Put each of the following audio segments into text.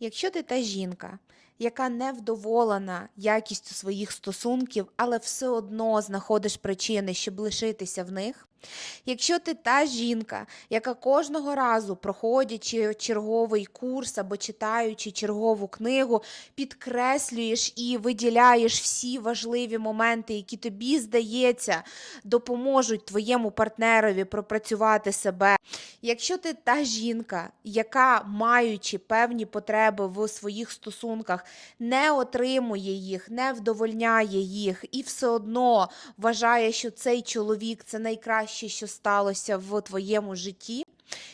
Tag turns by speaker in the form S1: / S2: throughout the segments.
S1: Якщо ти та жінка, яка не вдоволена якістю своїх стосунків, але все одно знаходиш причини, щоб лишитися в них. Якщо ти та жінка, яка кожного разу, проходячи черговий курс або читаючи чергову книгу, підкреслюєш і виділяєш всі важливі моменти, які тобі здається допоможуть твоєму партнерові пропрацювати себе. Якщо ти та жінка, яка, маючи певні потреби в своїх стосунках, не отримує їх, не вдовольняє їх, і все одно вважає, що цей чоловік це найкраще, що сталося в твоєму житті.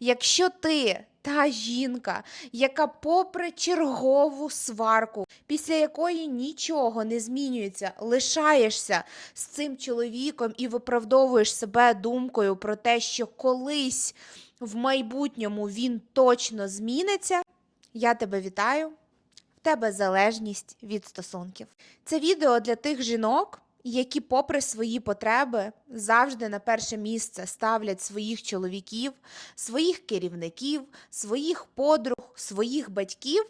S1: Якщо ти та жінка, яка, попри чергову сварку, після якої нічого не змінюється, лишаєшся з цим чоловіком і виправдовуєш себе думкою про те, що колись в майбутньому він точно зміниться, я тебе вітаю. В тебе залежність від стосунків. Це відео для тих жінок, які, попри свої потреби, завжди на перше місце ставлять своїх чоловіків, своїх керівників, своїх подруг, своїх батьків.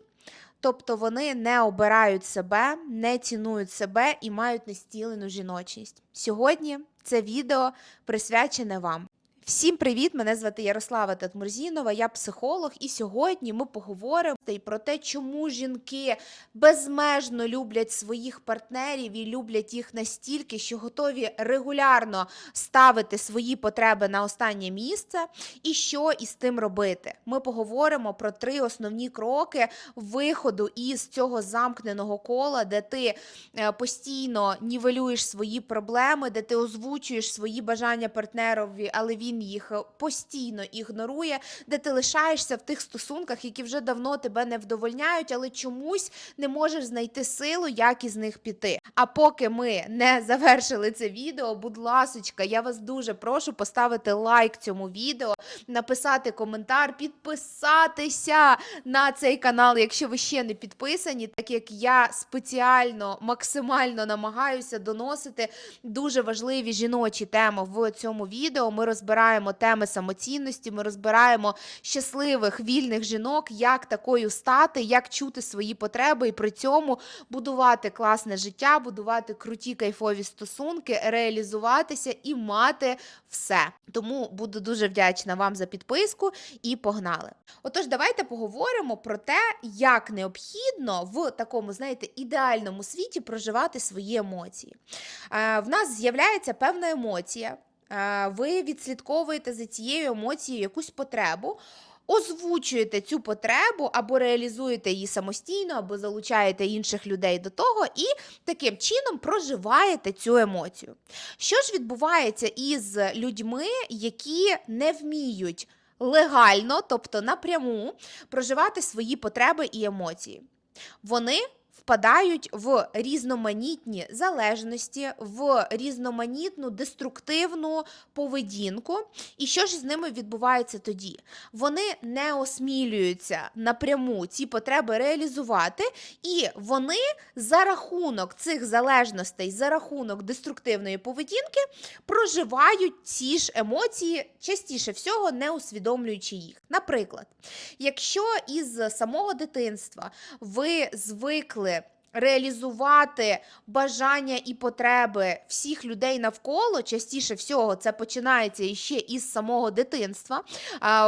S1: Тобто вони не обирають себе, не цінують себе і мають нестілену жіночність. Сьогодні це відео присвячене вам. Всім привіт! Мене звати Ярослава Татмурзінова, я психолог, і сьогодні ми поговоримо про те, чому жінки безмежно люблять своїх партнерів і люблять їх настільки, що готові регулярно ставити свої потреби на останнє місце, і що із тим робити. Ми поговоримо про три основні кроки виходу із цього замкненого кола, де ти е, постійно нівелюєш свої проблеми, де ти озвучуєш свої бажання партнерові, але він їх е, постійно ігнорує, де ти лишаєшся в тих стосунках, які вже давно тебе не вдовольняють, але чомусь не можеш знайти силу, як із них піти. А поки ми не завершили це відео, будь ласочка, я вас дуже прошу поставити лайк цьому відео, написати коментар, підписатися на цей канал, якщо ви ще не підписані, так як я спеціально максимально намагаюся доносити дуже важливі жіночі теми в цьому відео. Ми розбираємо теми самоцінності, ми розбираємо щасливих вільних жінок, як такою стати, як чути свої потреби і при цьому будувати класне життя, будувати круті кайфові стосунки, реалізуватися і мати все. Тому буду дуже вдячна вам за підписку і погнали. Отож, давайте поговоримо про те, як необхідно в такому, знаєте, ідеальному світі проживати свої емоції. Е, В нас з'являється певна емоція. Е, Ви відслідковуєте за цією емоцією якусь потребу. Озвучуєте цю потребу або реалізуєте її самостійно, або залучаєте інших людей до того, і таким чином проживаєте цю емоцію. Що ж відбувається із людьми, які не вміють легально, тобто напряму, проживати свої потреби і емоції? Вони впадають в різноманітні залежності, в різноманітну деструктивну поведінку. І що ж з ними відбувається тоді? Вони не осмілюються напряму ці потреби реалізувати, і вони за рахунок цих залежностей, за рахунок деструктивної поведінки, проживають ці ж емоції, частіше всього не усвідомлюючи їх. Наприклад, якщо із самого дитинства ви звикли зробили реалізувати бажання і потреби всіх людей навколо, частіше всього, це починається іще із самого дитинства.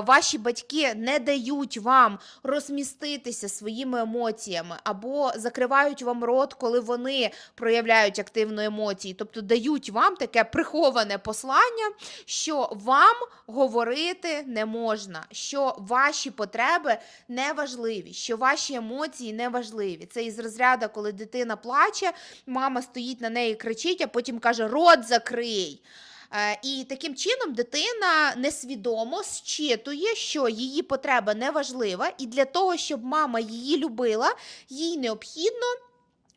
S1: Ваші батьки не дають вам розміститися своїми емоціями або закривають вам рот, коли вони проявляють активну емоції, тобто дають вам таке приховане послання, що вам говорити не можна, що ваші потреби не важливі, що ваші емоції не важливі. Це із розряду, коли дитина плаче, мама стоїть на неї, кричить, а потім каже: Рот закрий. Е, І таким чином дитина несвідомо зчитує, що її потреба не важлива, і для того, щоб мама її любила, їй необхідно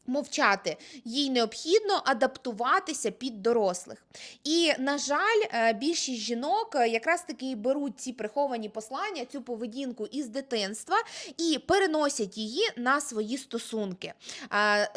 S1: Мовчати їй необхідно адаптуватися під дорослих. І, на жаль, е, більшість жінок е, якраз таки і беруть ці приховані послання, цю поведінку із дитинства і переносять її на свої стосунки, е,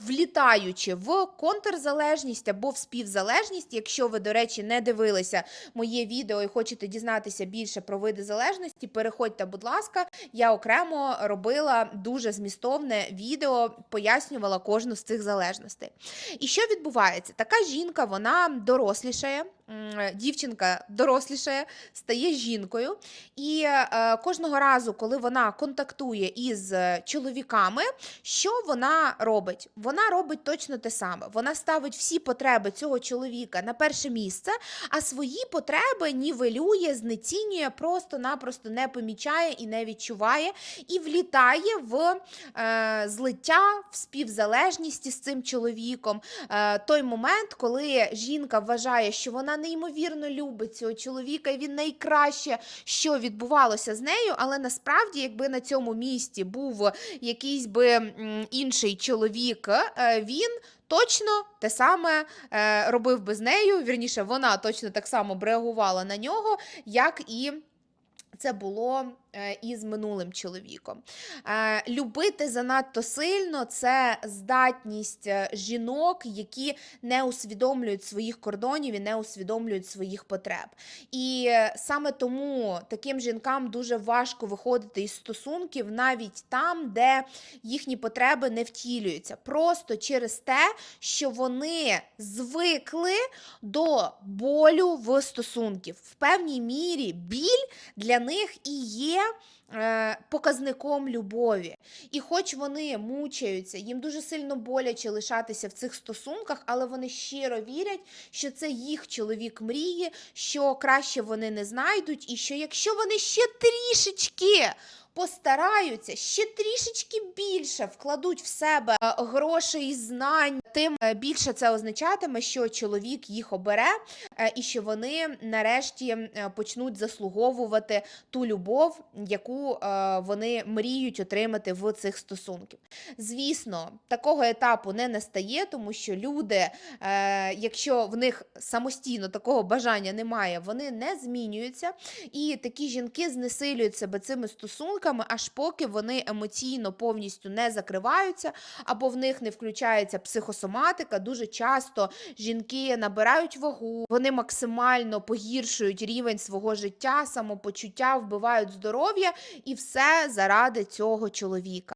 S1: влітаючи в контрзалежність або в співзалежність. Якщо ви, до речі, не дивилися моє відео і хочете дізнатися більше про види залежності, переходьте, будь ласка, я окремо робила дуже змістовне відео, пояснювала кожну з цих залежностей. І що відбувається? Така жінка, вона дорослішає, дівчинка дорослішає, стає жінкою, і е, кожного разу, коли вона контактує із чоловіками, що вона робить? Вона робить точно те саме. Вона ставить всі потреби цього чоловіка на перше місце, а свої потреби нівелює, знецінює, просто-напросто не помічає і не відчуває, і влітає в е, злиття, в співзалежність із цим чоловіком. Е, той момент, коли жінка вважає, що вона неймовірно любить цього чоловіка, і він найкраще, що відбувалося з нею, але насправді, якби на цьому місці був якийсь би інший чоловік, е, він. Точно те саме е, робив би з нею, вірніше, вона точно так само б реагувала на нього, як і це було із минулим чоловіком. Е, любити занадто сильно це здатність е, жінок, які не усвідомлюють своїх кордонів і не усвідомлюють своїх потреб. І е, саме тому таким жінкам дуже важко виходити із стосунків навіть там, де їхні потреби не втілюються. Просто через те, що вони звикли до болю в стосунків. В певній мірі біль для них і є. Е, Показником любові, і хоч вони мучаються, їм дуже сильно боляче лишатися в цих стосунках, але вони щиро вірять, що це їх чоловік мрії, що краще вони не знайдуть, і що якщо вони ще трішечки постараються, ще трішечки більше вкладуть в себе е, грошей і знань, тим е, більше це означатиме, що чоловік їх обере, е, і що вони нарешті е, почнуть заслуговувати ту любов, яку вони мріють отримати в цих стосунках. Звісно, такого етапу не настає, тому що люди, якщо в них самостійно такого бажання немає, вони не змінюються. І такі жінки знесилюють себе цими стосунками, аж поки вони емоційно повністю не закриваються, або в них не включається психосоматика. Дуже часто жінки набирають вагу, вони максимально погіршують рівень свого життя, самопочуття, вбивають здоров'я, і все заради цього чоловіка.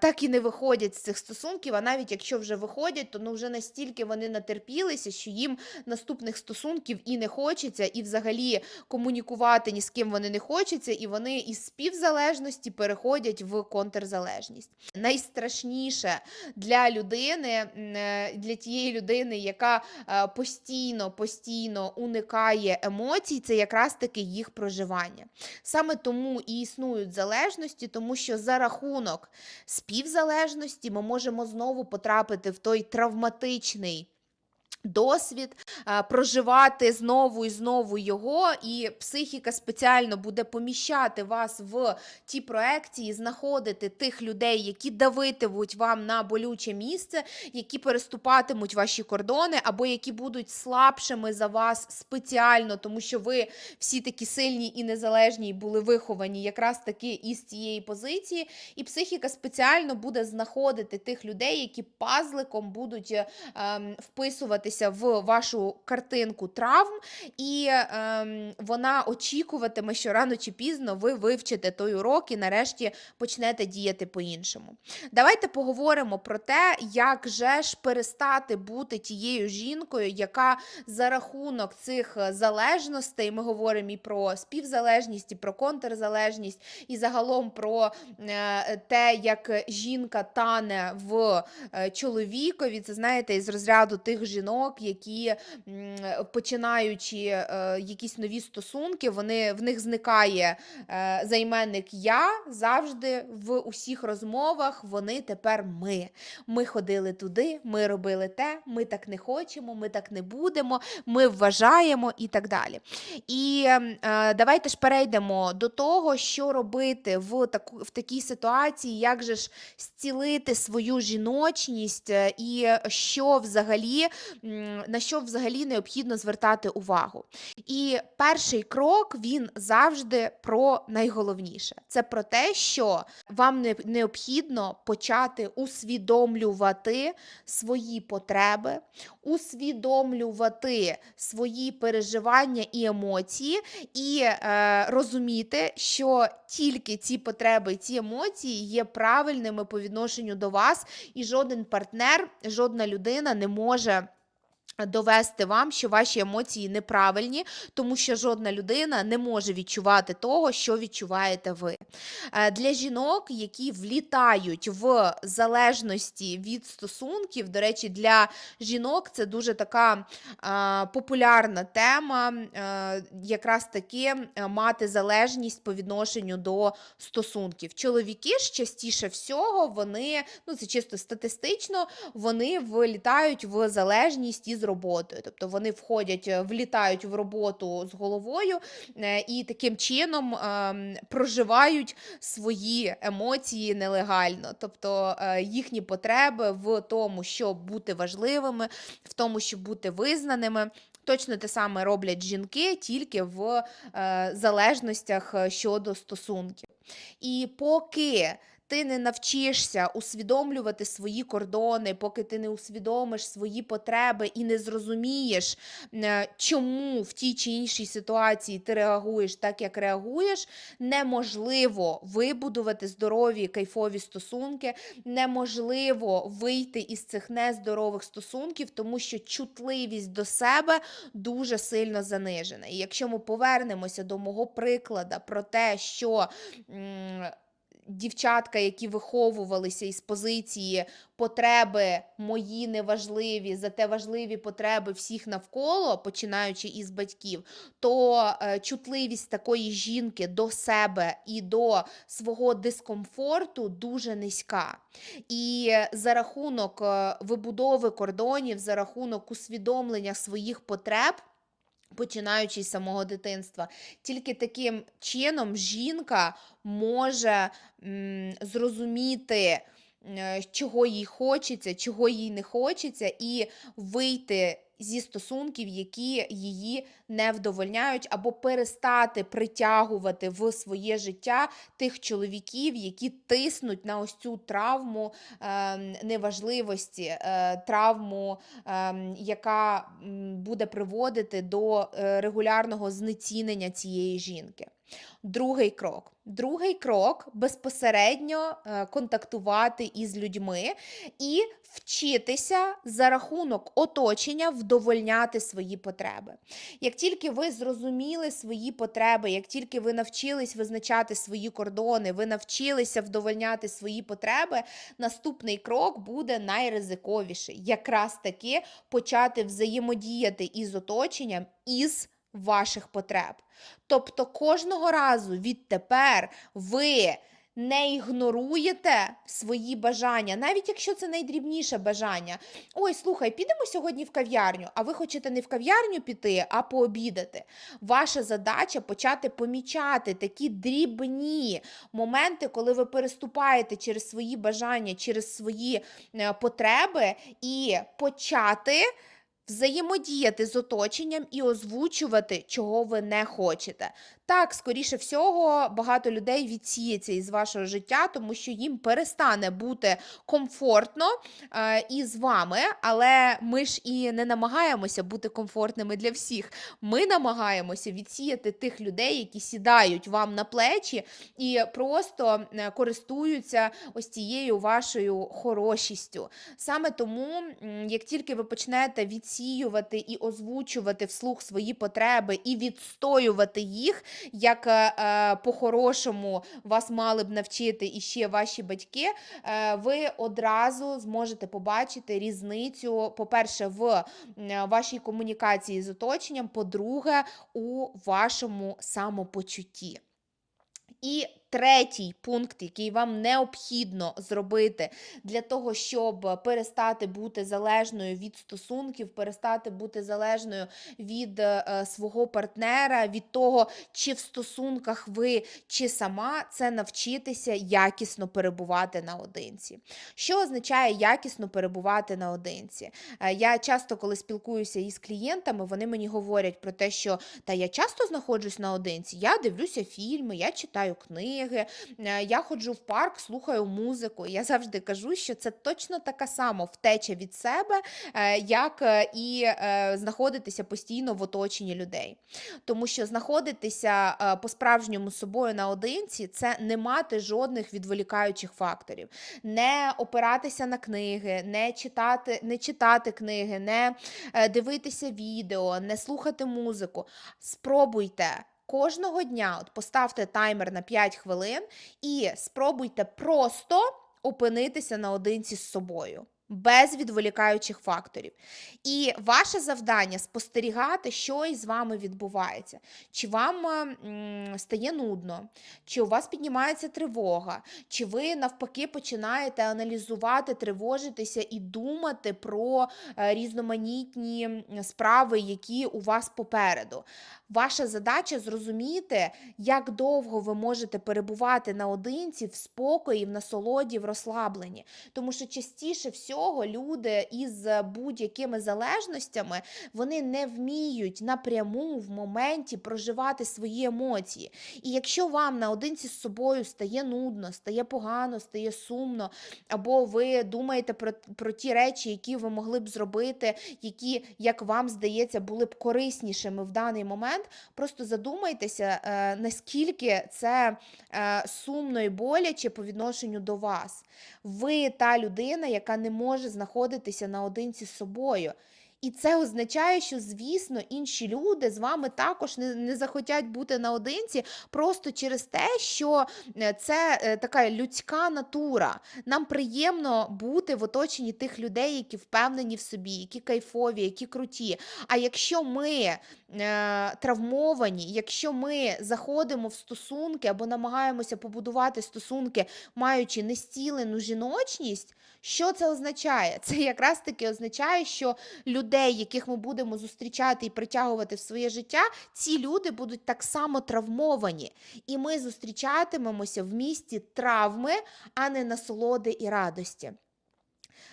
S1: Так і не виходять з цих стосунків. А навіть якщо вже виходять, то ну вже настільки вони натерпілися, що їм наступних стосунків і не хочеться, і взагалі комунікувати ні з ким вони не хочеться, і вони із співзалежності переходять в контрзалежність. Найстрашніше для людини, для тієї людини, яка е, постійно, постійно уникає емоцій, це якраз таки їх проживання. Саме тому і існують залежності, тому що за рахунок співзалежності ми можемо знову потрапити в той травматичний. Досвід проживати знову і знову його, і психіка спеціально буде поміщати вас в ті проекції, знаходити тих людей, які давитимуть вам на болюче місце, які переступатимуть ваші кордони, або які будуть слабшими за вас спеціально, тому що ви всі такі сильні і незалежні і були виховані якраз таки із цієї позиції. І психіка спеціально буде знаходити тих людей, які пазликом будуть е, ем, вписуватися в вашу картинку травм, і ем, вона очікуватиме, що рано чи пізно ви вивчите той урок і нарешті почнете діяти по-іншому. Давайте поговоримо про те, як же ж перестати бути тією жінкою, яка за рахунок цих залежностей, ми говоримо і про співзалежність, і про контрзалежність, і загалом про е, те, як жінка тане в е, чоловікові. Це знаєте, із розряду тих жінок жінок, які починаючи е, якісь нові стосунки, вони в них зникає е, займенник я завжди в усіх розмовах. Вони тепер ми. Ми ходили туди, ми робили те, ми так не хочемо, ми так не будемо, ми вважаємо і так далі. І е, давайте ж перейдемо до того, що робити в таку в такій ситуації, як же ж зцілити свою жіночність, і що взагалі на що взагалі необхідно звертати увагу. І перший крок він завжди про найголовніше. Це про те, що вам необхідно почати усвідомлювати свої потреби, усвідомлювати свої переживання і емоції, і е, розуміти, що тільки ці потреби, ці емоції є правильними по відношенню до вас, і жоден партнер, жодна людина не може. Довести вам, що ваші емоції неправильні, тому що жодна людина не може відчувати того, що відчуваєте ви. Е, Для жінок, які влітають в залежності від стосунків, до речі, для жінок це дуже така е, популярна тема, е, якраз таки мати залежність по відношенню до стосунків. Чоловіки ж частіше всього, вони, ну це чисто статистично, вони влітають в залежність із роботою. Тобто вони входять, е, влітають в роботу з головою е, і таким чином ем, проживають свої емоції нелегально. Тобто е, їхні потреби в тому, щоб бути важливими, в тому, щоб бути визнаними. Точно те саме роблять жінки, тільки в залежностях щодо стосунків. І поки ти не навчишся усвідомлювати свої кордони, поки ти не усвідомиш свої потреби і не зрозумієш, е, чому в тій чи іншій ситуації ти реагуєш так, як реагуєш, неможливо вибудувати здорові кайфові стосунки, неможливо вийти із цих нездорових стосунків, тому що чутливість до себе дуже сильно занижена. І якщо ми повернемося до мого прикладу про те, що. Дівчатка, які виховувалися із позиції потреби мої неважливі, зате важливі потреби всіх навколо, починаючи із батьків, то е, чутливість такої жінки до себе і до свого дискомфорту дуже низька. І за рахунок е, вибудови кордонів, за рахунок усвідомлення своїх потреб. Починаючи з самого дитинства, тільки таким чином жінка може м, зрозуміти, е, чого їй хочеться, чого їй не хочеться, і вийти зі стосунків, які її не вдовольняють, або перестати притягувати в своє життя тих чоловіків, які тиснуть на ось цю травму е, неважливості, е, травму, е, яка буде приводити до е, регулярного знецінення цієї жінки. Другий крок. Другий крок безпосередньо е, контактувати із людьми і вчитися за рахунок оточення вдовольняти свої потреби. Як тільки ви зрозуміли свої потреби, як тільки ви навчились визначати свої кордони, ви навчилися вдовольняти свої потреби, наступний крок буде найризиковіший. Якраз таки почати взаємодіяти із оточенням із ваших потреб. Тобто кожного разу відтепер ви не ігноруєте свої бажання, навіть якщо це найдрібніше бажання. Ой, слухай, підемо сьогодні в кав'ярню, а ви хочете не в кав'ярню піти, а пообідати. Ваша задача почати помічати такі дрібні моменти, коли ви переступаєте через свої бажання, через свої е, потреби, і почати взаємодіяти з оточенням і озвучувати, чого ви не хочете. Так, скоріше всього, багато людей відсіється із вашого життя, тому що їм перестане бути комфортно е, із вами, але ми ж і не намагаємося бути комфортними для всіх. Ми намагаємося відсіяти тих людей, які сідають вам на плечі і просто е, користуються ось цією вашою хорошістю. Саме тому, як тільки ви почнете відсіювати і озвучувати вслух свої потреби і відстоювати їх, як е, е, по-хорошому вас мали б навчити і ще ваші батьки, е, ви одразу зможете побачити різницю, по-перше, в вашій комунікації з оточенням, по-друге, у вашому самопочутті. І третій пункт, який вам необхідно зробити для того, щоб перестати бути залежною від стосунків, перестати бути залежною від е, свого партнера, від того, чи в стосунках ви, чи сама, це навчитися якісно перебувати наодинці. Що означає якісно перебувати наодинці? Е, Я часто, коли спілкуюся із клієнтами, вони мені говорять про те, що та я часто знаходжусь наодинці, я дивлюся фільми, я читаю книги, е, я ходжу в парк, слухаю музику. Я завжди кажу, що це точно така сама втеча від себе, е, як е, і знаходитися постійно в оточенні людей. Тому що знаходитися по-справжньому собою наодинці це не мати жодних відволікаючих факторів, не опиратися на книги, не читати, не читати книги, не дивитися відео, не слухати музику. Спробуйте. Кожного дня от поставте таймер на 5 хвилин і спробуйте просто опинитися наодинці з собою. Без відволікаючих факторів. І ваше завдання спостерігати, що із вами відбувається. Чи вам е, стає нудно, чи у вас піднімається тривога, чи ви навпаки починаєте аналізувати, тривожитися і думати про е, різноманітні справи, які у вас попереду. Ваша задача зрозуміти, як довго ви можете перебувати наодинці в спокої, в насолоді, в розслабленні. Тому що частіше всього люди із будь-якими залежностями вони не вміють напряму в моменті проживати свої емоції. І якщо вам наодинці з собою стає нудно, стає погано, стає сумно, або ви думаєте про, про ті речі, які ви могли б зробити, які, як вам здається, були б кориснішими в даний момент, просто задумайтеся, е, наскільки це е, сумно і боляче по відношенню до вас. Ви та людина, яка не може знаходитися наодинці з собою. І це означає, що, звісно, інші люди з вами також не, не захотять бути наодинці просто через те, що е, це е, така людська натура. Нам приємно бути в оточенні тих людей, які впевнені в собі, які кайфові, які круті. А якщо ми е, травмовані, якщо ми заходимо в стосунки або намагаємося побудувати стосунки, маючи нестілену жіночність, що це означає? Це якраз таки означає, що людей, яких ми будемо зустрічати і притягувати в своє життя, ці люди будуть так само травмовані. І ми зустрічатимемося в місті травми, а не насолоди і радості.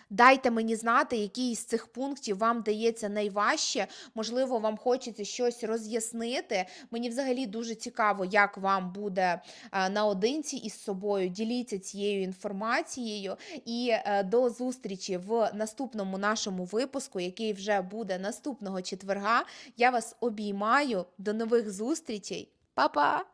S1: Дайте мені знати, який із цих пунктів вам дається найважче. Можливо, вам хочеться щось роз'яснити. Мені взагалі дуже цікаво, як вам буде е, наодинці із собою. Діліться цією інформацією. І е, до зустрічі в наступному нашому випуску, який вже буде наступного четверга. Я вас обіймаю. До нових зустрічей. Па-па!